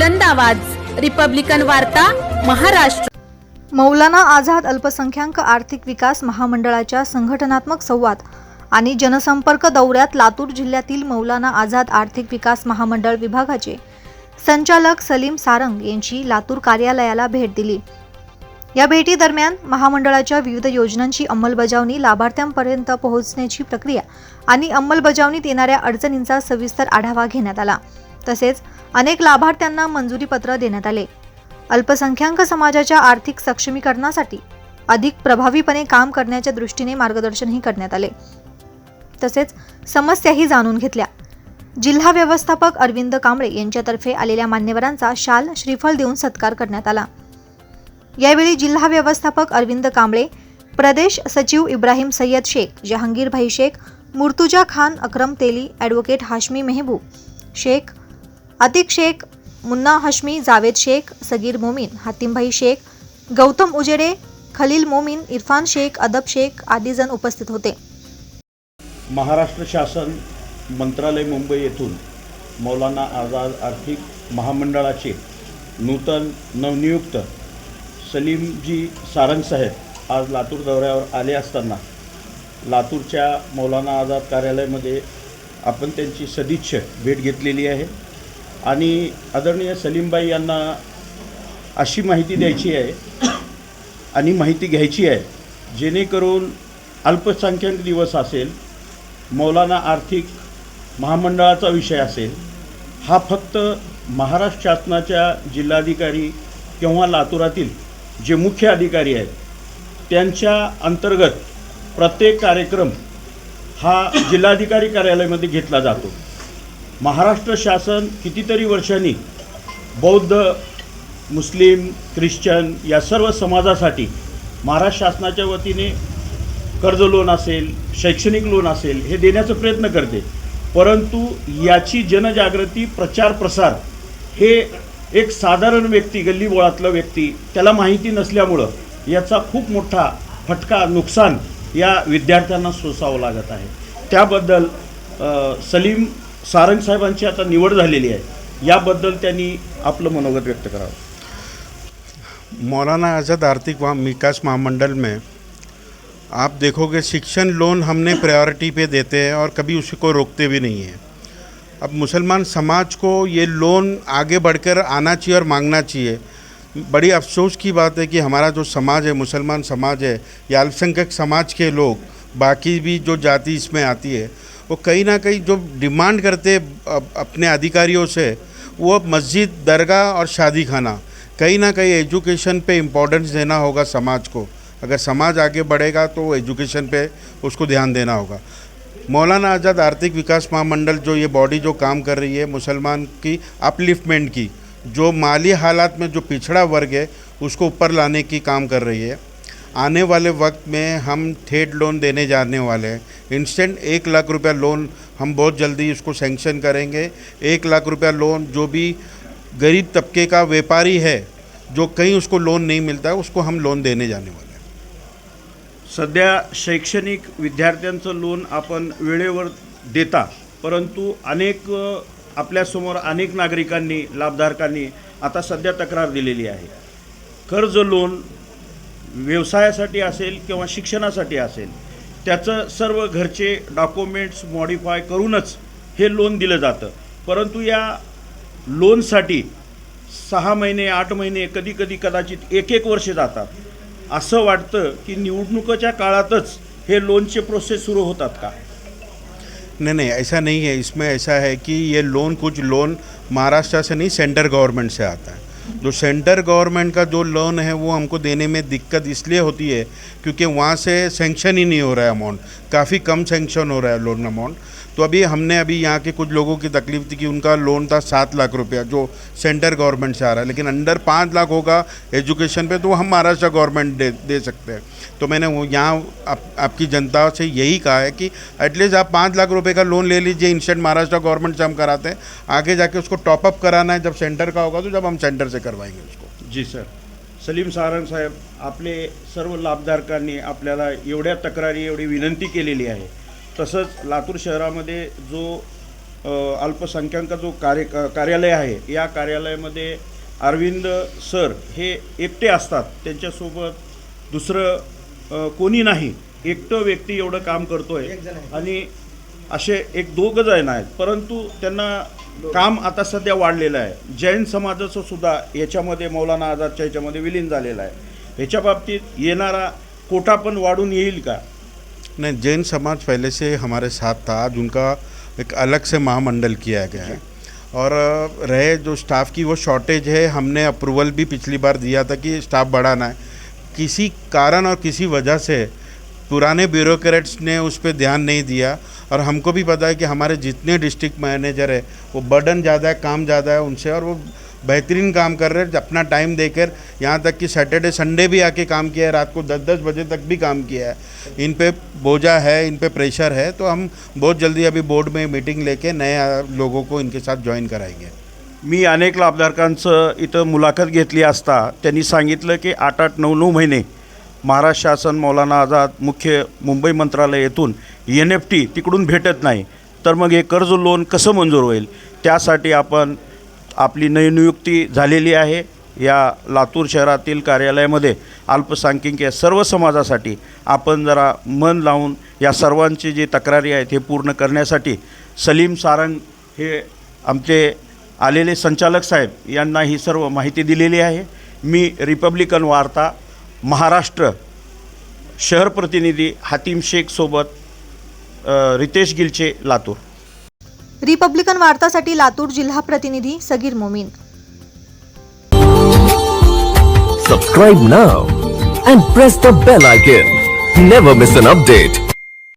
बुलंद आवाज. रिपब्लिकन वार्ता महाराष्ट्र. मौलाना आझाद अल्पसंख्याक आर्थिक विकास महामंडळाच्या संघटनात्मक संवाद आणि जनसंपर्क दौऱ्यात लातूर जिल्ह्यातील मौलाना आझाद आर्थिक विकास महामंडळ विभागाचे संचालक सलीम सारंग यांची लातूर कार्यालयाला भेट दिली. या भेटीदरम्यान महामंडळाच्या विविध योजनांची अंमलबजावणी लाभार्थ्यांपर्यंत पोहोचण्याची प्रक्रिया आणि अंमलबजावणीत येणाऱ्या अडचणींचा सविस्तर आढावा घेण्यात आला. तसेच अनेक लाभार्थ्यांना मंजुरीपत्र देण्यात आले. अल्पसंख्याक समाजाच्या आर्थिक सक्षमीकरणासाठी अधिक प्रभावीपणे काम करण्याच्या दृष्टीने मार्गदर्शनही करण्यात आले. तसेच समस्याही जाणून घेतल्या. जिल्हा व्यवस्थापक अरविंद कांबळे यांच्यातर्फे आलेल्या मान्यवरांचा शाल श्रीफळ देऊन सत्कार करण्यात आला. यावेळी जिल्हा व्यवस्थापक अरविंद कांबळे प्रदेश सचिव इब्राहिम सय्यद शेख जहांगीरभाई शेख मुर्तुजा खान अक्रम तेली ॲडव्होकेट हाशमी मेहबूब शेख अतिक शेख मुन्ना हाशमी जावेद शेख सगीर मोमीन हातिमभाई शेख गौतम उजेडे खलील मोमीन इरफान शेख अदब शेख आदी जण उपस्थित होते. महाराष्ट्र शासन मंत्रालय मुंबई येथून मौलाना आझाद आर्थिक महामंडळाचे नूतन नवनियुक्त सलीमजी सारंगसाहेब आज लातूर दौऱ्यावर आले असताना लातूरच्या मौलाना आझाद कार्यालयामध्ये आपण त्यांची सदिच्छ भेट घेतलेली आहे. आणि आदरणीय सलीमबाई यांना अशी माहिती द्यायची आहे आणि माहिती घ्यायची आहे जेणेकरून अल्पसंख्याक दिवस असेल मौलाना आर्थिक महामंडळाचा विषय असेल हा फक्त महाराष्ट्र शासनाच्या जिल्हाधिकारी किंवा लातूरातील जे मुख्य अधिकारी आहेत त्यांच्या अंतर्गत प्रत्येक कार्यक्रम हा जिल्हाधिकारी कार्यालयामध्ये घेतला जातो. महाराष्ट्र शासन कितीतरी वर्षांनी बौद्ध मुस्लिम ख्रिश्चन या सर्व समाजासाठी महाराष्ट्र शासनाच्या वतीने कर्ज लोन असेल शैक्षणिक लोन असेल हे देण्याचा प्रयत्न करते. परंतु याची जनजागृती प्रचार प्रसार हे एक साधारण व्यक्ती गल्लीबोळातला व्यक्ती त्याला माहिती नसल्यामुळं याचा खूप मोठा फटका नुकसान या विद्यार्थ्यांना सोसावं लागत आहे. त्याबद्दल सलीम सारंग साहेबांची आता निवड झालेली आहे. याबद्दल त्यांनी आपलं मनोगत व्यक्त करावं. मौलाना आज़ाद आर्थिक विकास महामंडल में आप देखोगे शिक्षण लोन हमने प्रायोरिटी पे देते हैं और कभी उसको रोकते भी नहीं हैं। अब मुसलमान समाज को ये लोन आगे बढ़कर आना चाहिए और मांगना चाहिए। बड़ी अफसोस की बात है कि हमारा जो समाज है, मुसलमान समाज है, या अल्पसंख्यक समाज के लोग, बाकी भी जो जाति इसमें आती है, वो कहीं ना कहीं जो डिमांड करते अपने अधिकारियों से, वो अब मस्जिद, दरगाह और शादी खाना। कहीं ना कहीं एजुकेशन पे इम्पोर्टेंस देना होगा समाज को। अगर समाज आगे बढ़ेगा तो एजुकेशन पे उसको ध्यान देना होगा। मौलाना आज़ाद आर्थिक विकास महामंडल जो ये बॉडी जो काम कर रही है, मुसलमान की अपलिफ्टमेंट की, जो माली हालात में जो पिछड़ा वर्ग है, उसको ऊपर लाने की काम कर रही है। आने वाले वक्त में हम ठेठ लोन देने जाने वाले हैं। इंस्टेंट एक लाख रुपया लोन हम बहुत जल्दी उसको सेंक्शन करेंगे। एक लाख रुपया लोन जो भी गरीब तबके का व्यापारी है, जो कहीं उसको लोन नहीं मिलता है उसको हम लोन देने जाने वाले सध्या शैक्षणिक विद्यार्थ्यांचं लोन आपण वेळेवर देता परंतु अनेक आपल्यासमोर अनेक नागरिकांनी लाभधारकांनी आता सध्या तक्रार दिलेली आहे. कर्ज लोन व्यवसायासाठी असेल किंवा शिक्षणासाठी असेल त्याचं सर्व घरचे डॉक्युमेंट्स मॉडिफाय करूनच हे लोन दिलं जातं. परंतु या लोनसाठी सहा महिने आठ महिने कधी कधी कदाचित एक एक वर्ष जातात. असं वाटतं की निवडणुकीच्या काळातच हे लोनचे प्रोसेस सुरू होतात का? नहीं नहीं ऐसा नहीं है इसमें ऐसा है कि ये लोन कुछ लोन महाराष्ट्र से नहीं सेंटर गवर्नमेंट से आता है. जो सेंटर गवर्नमेंट का जो लोन है वो हमको देने में दिक्कत इसलिए होती है क्योंकि वहाँ से सेंक्शन ही नहीं हो रहा है अमाउंट काफ़ी कम सेंक्शन हो रहा है लोन अमाउंट तो अभी हमने अभी यहाँ के कुछ लोगों की तकलीफ़ थी कि उनका लोन था सात लाख रुपया जो सेंटर गवर्नमेंट से आ रहा है। लेकिन अंडर पाँच लाख होगा एजुकेशन पे तो हम महाराष्ट्र गवर्नमेंट दे दे सकते हैं। तो मैंने वो यहाँ आप, आपकी जनता से यही कहा है कि एटलीस्ट आप पाँच लाख रुपए का लोन ले लीजिए इंस्टेंट महाराष्ट्र गवर्नमेंट से हम कराते हैं। आगे जाके उसको टॉपअप कराना है जब सेंटर का होगा तो जब हम सेंटर से करवाएंगे उसको। जी सर। सलीम सारंग साहेब आपले सर्व लाभधारकांनी आपल्याला एवढ्या तक्रारी एवढी विनंती केलेली आहे. तसंच लातूर शहरामध्ये जो अल्पसंख्याक जो कार्य कार्यालय आहे या कार्यालयामध्ये अरविंद सर हे एकटे असतात. त्यांच्यासोबत दुसरं कोणी नाही. एकटं व्यक्ती एवढं काम करतोय आणि असे एक दोघं जण आहेत. परंतु त्यांना काम आता सध्या वाढलेलं आहे. जैन समाजाचं सुद्धा याच्यामध्ये मौलाना आझादच्या याच्यामध्ये विलीन झालेलं आहे. ह्याच्या बाबतीत येणारा कोटा पण वाढून येईल का? नहीं जैन समाज पहले से हमारे साथ था. आज उनका एक अलग से महामंडल किया गया है। और रहे जो स्टाफ की वो शॉर्टेज है हमने अप्रूवल भी पिछली बार दिया था कि स्टाफ बढ़ाना है। किसी कारण और किसी वजह से पुराने ब्यूरोक्रेट्स ने उस पर ध्यान नहीं दिया और हमको भी पता है कि हमारे जितने डिस्ट्रिक्ट मैनेजर है, वो बर्डन ज़्यादा है, काम ज़्यादा है उनसे और वो बेहतरीन काम कर रहे हैं, अपना टाइम देकर यहाँ तक कि सैटरडे, संडे भी आके काम किया है, रात को दस दस बजे तक भी काम किया है। इन पे बोझा है, इन पे प्रेशर है तो हम बहुत जल्दी अभी बोर्ड में मीटिंग लेके नए लोगों को इनके साथ ज्वाइन कराएँगे। मी अनेक लाभधारकांचं इथं मुलाखत घेतली असता त्यांनी सांगितलं की आठ आठ नऊ नऊ महिने महाराष्ट्र शासन मौलाना आझाद मुख्य मुंबई मंत्रालय येथून एन एफ टी तिकडून भेटत नाही. तर मग हे कर्ज लोन कसं मंजूर होईल? त्यासाठी आपण आपली नवनियुक्ती झालेली आहे. या लातूर शहरातील कार्यालयामध्ये अल्पसंख्याक सर्व समाजासाठी आपण जरा मन लावून या सर्वांची जी तक्रारी आहेत हे पूर्ण करण्यासाठी सलीम सारंग हे आमचे आलेले संचालक साहेब यांना ही सर्व माहिती दिलेली आहे. मी रिपब्लिकन वार्ता महाराष्ट्र शहर प्रतिनिधी हातीम शेखसोबत रितेश गिलचे लातूर रिपब्लिकन वार्तासाठी लातूर जिल्हा प्रतिनिधी Sagir Momin Subscribe now and press the bell icon. Never miss an update.